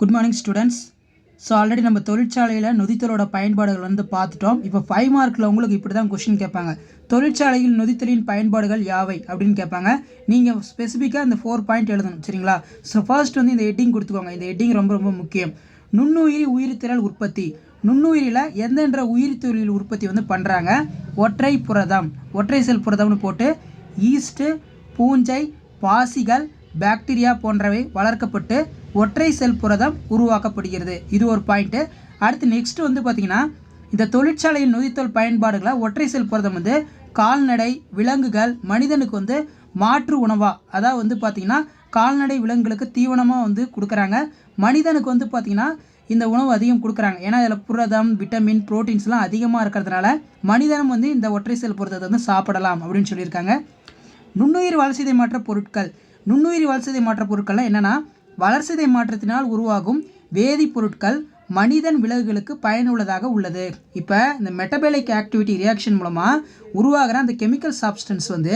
Good morning students so already நம்ம தொழிற்சாலையில் நொதித்தலோட பயன்பாடுகள் வந்து பார்த்துட்டோம். இப்போ ஃபைவ் மார்க்கில் உங்களுக்கு இப்படி தான் கொஷின் கேட்பாங்க. தொழிற்சாலையில் நொதித்தலின் பயன்பாடுகள் யாவை அப்படின்னு கேட்பாங்க. நீங்கள் ஸ்பெசிஃபிக்காக இந்த ஃபோர் பாயிண்ட் எழுதணும் சரிங்களா? ஸோ ஃபர்ஸ்ட் வந்து இந்த ஹெட்டிங் கொடுத்துக்கோங்க. இந்த ஹெட்டிங் ரொம்ப ரொம்ப முக்கியம். நுண்ணுயிரி உயிர்த்திரள் உற்பத்தி. நுண்ணுயிரியில் எந்தென்ற உயிரித்தொழில் உற்பத்தி வந்து பண்ணுறாங்க ஒற்றை புரதம். ஒற்றை செல் புரதம்னு போட்டு ஈஸ்ட்டு பூஞ்சை பாசிகள் பாக்டீரியா போன்றவை வளர்க்கப்பட்டு ஒற்றை செல் புரதம் உருவாக்கப்படுகிறது. இது ஒரு பாயிண்ட்டு அடுத்து நெக்ஸ்ட் வந்து பார்த்திங்கன்னா இந்த தொழிற்சாலையின் நொதித்தல் பயன்பாடுகளை ஒற்றை செல் புரதம் வந்து கால்நடை விலங்குகள் மனிதனுக்கு வந்து மாற்று உணவாக அதாவது வந்து பார்த்திங்கன்னா கால்நடை விலங்குகளுக்கு தீவனமாக வந்து கொடுக்குறாங்க. மனிதனுக்கு வந்து பார்த்திங்கன்னா இந்த உணவு அதிகம் கொடுக்குறாங்க. ஏன்னா இதில் புரதம் விட்டமின் ப்ரோட்டீன்ஸ்லாம் அதிகமாக இருக்கிறதுனால மனிதனும் வந்து இந்த ஒற்றை செல் புரதத்தை வந்து சாப்பிடலாம் அப்படின்னு சொல்லியிருக்காங்க. நுண்ணுயிர் வளர்சிதை மாற்ற பொருட்கள். நுண்ணுயிர் வளர்சிதை மாற்ற பொருட்கள்லாம் என்னென்னா வளர்சிதை மாற்றத்தினால் உருவாகும் வேதிப்பொருட்கள் மனிதன் விலங்குகளுக்கு பயனுள்ளதாக உள்ளது. இப்போ இந்த மெட்டபேலிக் ஆக்டிவிட்டி ரியாக்ஷன் மூலமாக உருவாகிற அந்த கெமிக்கல் சப்ஸ்டன்ஸ் வந்து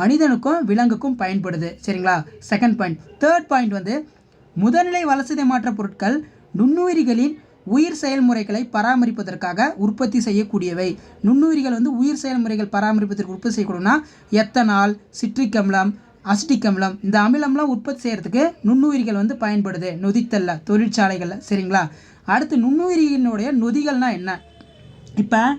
மனிதனுக்கும் விலங்குக்கும் பயன்படுது. சரிங்களா? செகண்ட் பாயிண்ட் தேர்ட் பாயிண்ட் வந்து முதல்நிலை வளர்சிதை மாற்ற பொருட்கள் நுண்ணுயிரிகளின் உயிர் செயல்முறைகளை பராமரிப்பதற்காக உற்பத்தி செய்யக்கூடியவை. நுண்ணுயிரிகள் வந்து உயிர் செயல்முறைகள் பராமரிப்பதற்கு உற்பத்தி செய்யக்கூடியனா எத்தனால் சிட்ரிக் அமிலம் அசிட்டிக் அமிலம். இந்த அமிலம்லாம் உற்பத்தி செய்கிறதுக்கு நுண்ணுயிரிகள் வந்து பயன்படுது. நொதித்தல்ல தொழிற்சாலைகளில். சரிங்களா? அடுத்து நுண்ணுயிரிகளினுடைய நொதிகள்னா என்ன? இப்போ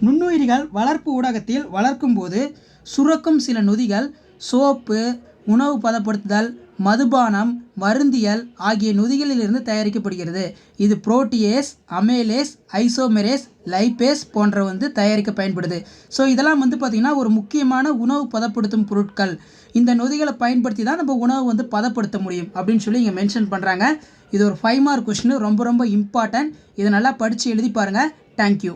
நுண்ணுயிரிகள் வளர்ப்பு ஊடகத்தில் வளர்க்கும்போது சுரக்கும் சில நொதிகள் சோப்பு உணவு பதப்படுத்துதல் மதுபானம் மருந்தியல் ஆகிய நொதிகளிலிருந்து தயாரிக்கப்படுகிறது. இது புரோட்டியேஸ் அமேலேஸ் ஐசோமெரேஸ் லைபேஸ் போன்ற வந்து தயாரிக்க பயன்படுது. ஸோ இதெல்லாம் வந்து பார்த்திங்கன்னா ஒரு முக்கியமான உணவு பதப்படுத்தும் பொருட்கள். இந்த நொதிகளை பயன்படுத்தி தான் நம்ம உணவு வந்து பதப்படுத்த முடியும் அப்படின்னு சொல்லி இங்கே மென்ஷன் பண்ணுறாங்க இது ஒரு ஃபைவ் மார்க் கொஷின் ரொம்ப ரொம்ப இம்பார்ட்டன்ட் இதை நல்லா படித்து எழுதி பாருங்கள் தேங்க்யூ